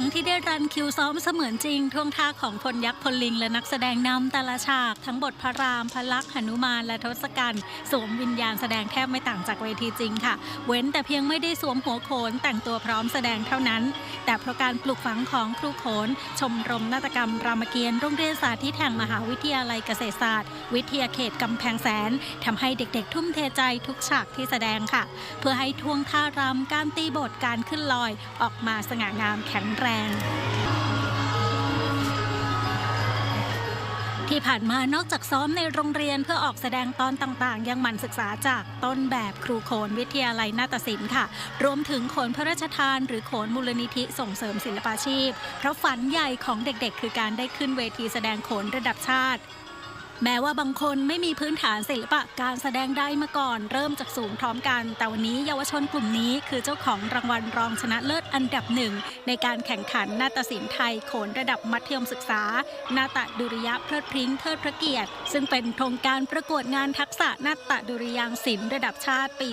งที่ได้รันคิวซ้อมเสมือนจริง ท่วงท่าของพลยักษ์พลลิง และนักแสดงนำแต่ละฉาก ทั้งบทพระราม พระลักษณ์หนุมานและทศกัณฐ์สวมวิญญาณแสดงแทบไม่ต่างจากเวทีจริงค่ะ เว้นแต่เพียงไม่ได้สวมหัวโขนแต่งตัวพร้อมแสดงเท่านั้น แต่เพราะการปลูกฝังของครูโขน ชมรมนาฏกรรมรามเกียรติโรงเรียนสาธิตแห่งมหาวิทยาลัยเกษตรศาสตร์ วิทยาเขตกำแพงแสนทำให้เด็กๆ ทุ่มเทใจทุกฉากที่แสดงค่ะ เพื่อให้ท่วงท่ารำการตีบทการขึ้นลอย ออกมาสง่างามแข็งแรงที่ผ่านมานอกจากซ้อมในโรงเรียนเพื่อออกแสดงตอนต่างๆ ยังหมั่นศึกษาจากต้นแบบครูโขนวิทยาลัยนาฏศิลป์ค่ะ รวมถึงโขนพระราชทาน หรือโขนมูลนิธิส่งเสริมศิลปาชีพ เพราะฝันใหญ่ของเด็กๆ คือการได้ขึ้นเวทีแสดงโขนระดับชาติ แม้ว่าบางคนไม่มีพื้นฐานศิลปะการแสดงได้มาก่อน เริ่มจากศูนย์พร้อมกัน แต่วันนี้เยาวชนกลุ่มนี้คือเจ้าของรางวัลรองชนะเลิศอันดับหนึ่ง ในการแข่งขันนาฏศิลป์ไทยโขนระดับมัธยมศึกษา นาตดุริยะเพลิดพริ้งเทิดพระเกียรติ ซึ่งเป็นโครงการประกวดงานทักษะนาตดุริยางศิลป์ระดับชาติปี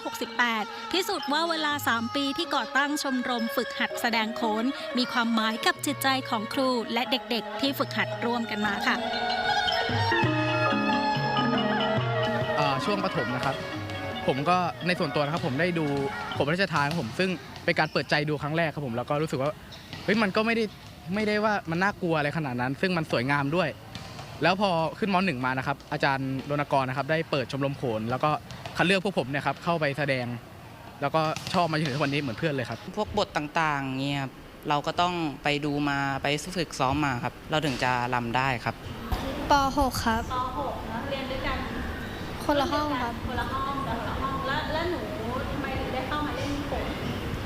2568 พิสูจน์ว่าเวลา 3 ปีที่ก่อตั้งชมรมฝึกหัดแสดงโขนมีความหมายกับจิตใจของครูและเด็กๆ ที่ฝึกหัดร่วมกันมาค่ะ เอ่อช่วงประถมนะครับ ผมก็ในส่วนตัวนะครับผมได้ดูผมพระราชทานครับผมซึ่งเป็นการเปิดใจดูครั้งแรกครับผมแล้วก็รู้สึกว่าเฮ้ยมันก็ไม่ได้ไม่ได้ว่ามันน่ากลัวอะไรขนาดนั้น ซึ่งมันสวยงามด้วย แล้วพอขึ้นมหนึ่งมานะครับ อาจารย์รณกรนะครับ ได้เปิดชมรมโขน แล้วก็คัดเลือกพวกผมเนี่ยครับเข้าไปแสดง แล้วก็ชอบมาจนถึงทุกวันนี้เหมือนเพื่อนเลยครับ พวกบทต่างๆเงี้ยครับเราก็ต้องไปดูมาไปฝึกซ้อมมาครับ เราถึงจะรำได้ครับ ป .6 ครับ ป .6 นะเรียนด้วยกันคนละห้องครับ คนละห้องแต่ละห้องแล้วแล้วหนูทำไมถึงได้เข้ามาเล่นโขน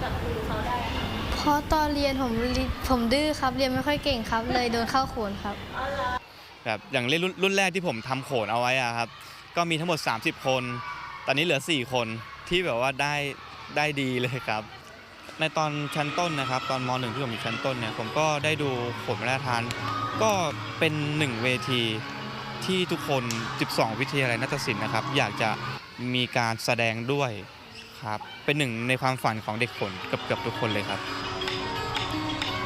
กับครูเขาได้อะคะเพราะตอนเรียนผมลิผมดื้อครับ เรียนไม่ค่อยเก่งครับ เลยโดนเข้าโขนครับแบบอย่างเล่นรุ่นรุ่นแรกที่ผมทำโขนเอาไว้อะครับ ก็มีทั้งหมด 30 คน ตอนนี้เหลือ 4 คนที่แบบว่าได้ได้ดีเลยครับ ในตอนชั้นต้นนะครับ ตอนมหนึ่งที่ผมอยู่ชั้นต้นเนี่ยผมก็ได้ดูผลมาระราชทาน ก็เป็นหนึ่งเวทีที่ทุกคน 12 วิทยาลัยนาฏศิลป์นะครับ อยากจะมีการแสดงด้วยครับเป็นหนึ่งในความฝันของเด็กโขนเกือบๆทุกคนเลยครับ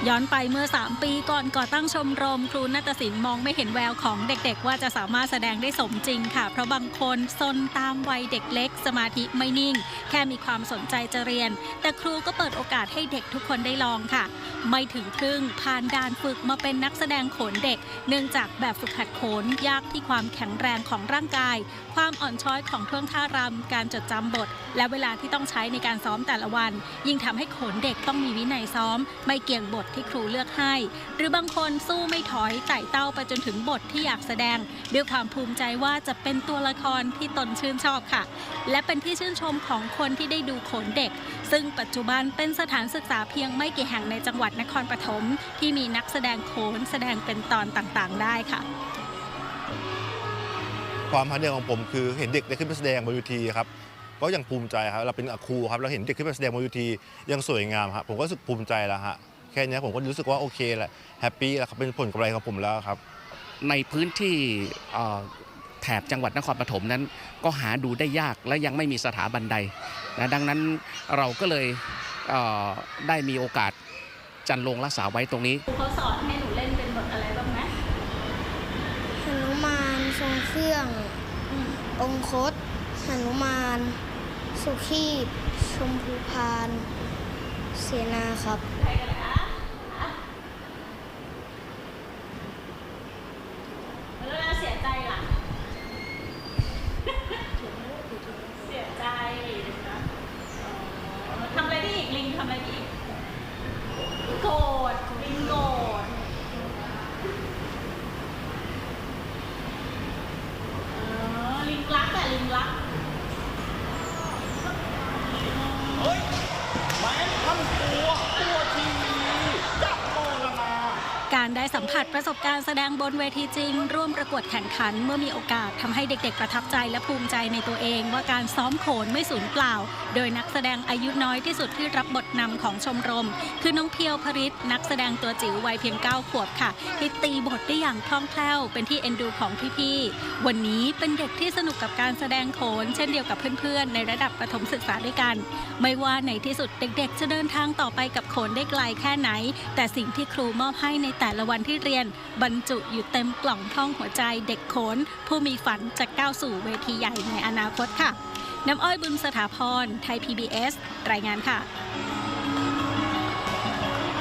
ย้อนไปเมื่อ 3 ปีก่อนก่อตั้งชมรมครูนาฏศิลป์มองไม่เห็นแววของเด็กๆ ว่าจะสามารถแสดงได้สมจริงค่ะ เพราะบางคนซนตามวัยเด็กเล็ก สมาธิไม่นิ่ง แค่มีความสนใจจะเรียน แต่ครูก็เปิดโอกาสให้เด็กทุกคนได้ลองค่ะ ไม่ถึงครึ่งผ่านด่านฝึกมาเป็นนักแสดงโขนเด็ก เนื่องจากแบบฝึกหัดโขนยากที่ความแข็งแรงของร่างกาย ความอ่อนช้อยของท่วงท่ารำการจดจำบท และเวลาที่ต้องใช้ในการซ้อมแต่ละวัน ยิ่งทำให้โขนเด็กต้องมีวินัยซ้อม ไม่เกี่ยงบทที่ครูเลือกให้ หรือบางคนสู้ไม่ถอยไต่เต้าไปจนถึงบทที่อยากแสดง ด้วยความภูมิใจว่าจะเป็นตัวละครที่ตนชื่นชอบค่ะ และเป็นที่ชื่นชมของคนที่ได้ดูโขนเด็ก ซึ่งปัจจุบันเป็นสถานศึกษาเพียงไม่กี่แห่งในจังหวัดนครปฐมที่มีนักแสดงโขนแสดงเป็นตอนต่างๆ ได้ค่ะความพันเดียของผมคือเห็นเด็กได้ขึ้นไปแสดงบนเวทีครับก็ยังภูมิใจครับเราเป็นครูครับเราเห็นเด็กขึ้นไปแสดงบนเวทียังสวยงามครับผมก็รู้สึกภูมิใจแล้วฮะ ค่นี้ผมก็รู้สึกว่าโอเคแหละแฮปปี้แล้วครับเป็นผลกำไรของผมแล้วครับ ในพื้นที่เอ่อแถบจังหวัดนครปฐมนั้น ก็หาดูได้ยากและยังไม่มีสถาบันใดนะดังนั้นเราก็เลยเอ่อได้มีโอกาสจันลงรักษาไว้ตรงนี้ครูเขาสอนให้หนูเล่นเป็นบทอะไรบ้างไหมหนุมานทรงเครื่อง องคตหนุมาน สุขีบชมพูพาน เสนาครับ แล้วเวลาเสียใจล่ะ เสียใจนะทำอะไรได้อีกลิงทำอะไรได้อีก โกรธลิงโกรธอ๋อลิงรักอะลิงรัก การได้ สัมผัสประสบการณ์แสดงบนเวทีจริง ร่วมประกวดแข่งขันเมื่อมีโอกาสทำให้เด็ก ๆ ประทับใจและภูมิใจในตัวเอง ว่าการซ้อมโขนไม่สูญเปล่า โดยนักแสดงอายุน้อยที่สุดที่รับบทนำของชมรม คือน้องเพียวพริตนักแสดงตัวจิ๋ววัยเพียง 9 ขวบค่ะ ที่ตีบทได้อย่างคล่องแคล่วเป็นที่เอ็นดูของพี่ๆวันนี้เป็นเด็กที่สนุกกับการแสดงโขน เช่นเดียวกับเพื่อนๆ ในระดับประถมศึกษาด้วยกัน ไม่ว่าในที่สุดเด็ก ๆ จะเดินทางต่อไปกับโขนได้ไกลแค่ไหน แต่สิ่งที่ครูมอบให้ในแต่ละวันวันที่เรียนบรรจุอยู่เต็มกล่องท่องหัวใจเด็กโขน ผู้มีฝันจะก้าวสู่เวทีใหญ่ในอนาคตค่ะ น้ำอ้อยบุญสถาพร ไทย PBS รายงานค่ะ